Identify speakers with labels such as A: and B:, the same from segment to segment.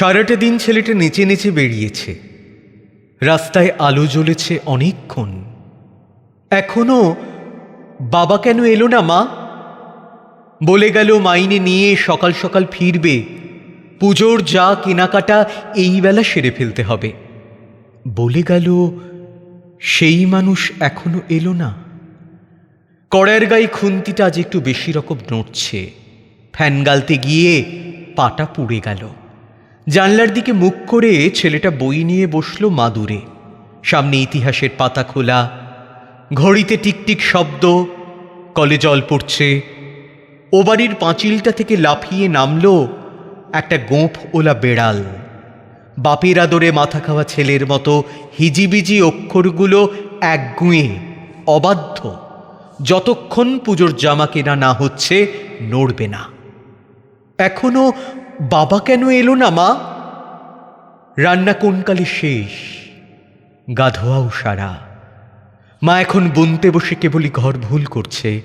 A: সারাটা দিন ছেলেটা নেচে নেচে বেরিয়েছে। রাস্তায় আলো জ্বলেছে অনেকক্ষণ। এখনও বাবা কেন এলো না, মা? বলে গেল মাইনে নিয়ে সকাল সকাল ফিরবে। পুজোর যা কেনাকাটা এই বেলা সেরে ফেলতে হবে। বলে গেল, সেই মানুষ এখনও এলো না। কড়ার গায়ে খুন্তিটা আজ একটু বেশি রকম নড়ছে। ফ্যান গালতে গিয়ে পাটা পুড়ে গেল। জানলার দিকে মুখ করে ছেলেটা বই নিয়ে বসল মাদুরে। সামনে ইতিহাসের পাতা খোলা, ঘড়িতে টিকটিক শব্দ, কলে জল পড়ছে। ও বাড়ির পাঁচিলটা থেকে লাফিয়ে নামল একটা গোঁফ ওলা বেড়াল। বাপের আদরে মাথা খাওয়া ছেলের মতো হিজিবিজি অক্ষরগুলো একগুঁয়ে অবাধ্য। যতক্ষণ পুজোর জামা কেনা না হচ্ছে, নড়বে না। এখনও বাবা কেন এলো না, মা? রান্না কোনকালে শেষ? গাধোয়াও সারা। মা এখন বুনতে বসে কেবলই ঘর ভুল করছে।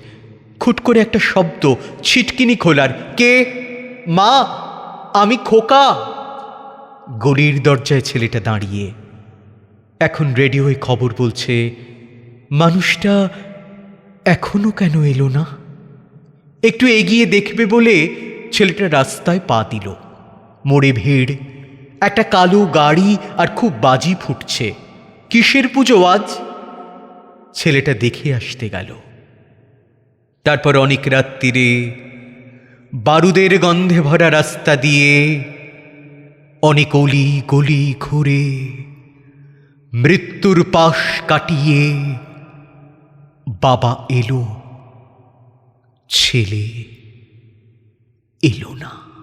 A: খুট করে একটা শব্দ, ছিটকিনি খোলার, কে? মা, আমি খোকা? গলির দরজায় ছেলেটা দাঁড়িয়ে। এখন রেডিওয় খবর বলছে, মানুষটা এখনও কেন এলো না? একটু এগিয়ে দেখবে বলে ছেলেটা রাস্তায় পা দিল। মোড়ে ভিড়। একটা কালো গাড়ি আর খুব বাজি ফুটছে। কিসের পুজো আজ? ছেলেটা দেখে আসতে গেল। তারপর অনেক রাত্রিরে বারুদের গন্ধে ভরা রাস্তা দিয়ে অনেক অলি গলি ঘুরে মৃত্যুর পাশ কাটিয়ে বাবা এলো। ছেলে এলো না।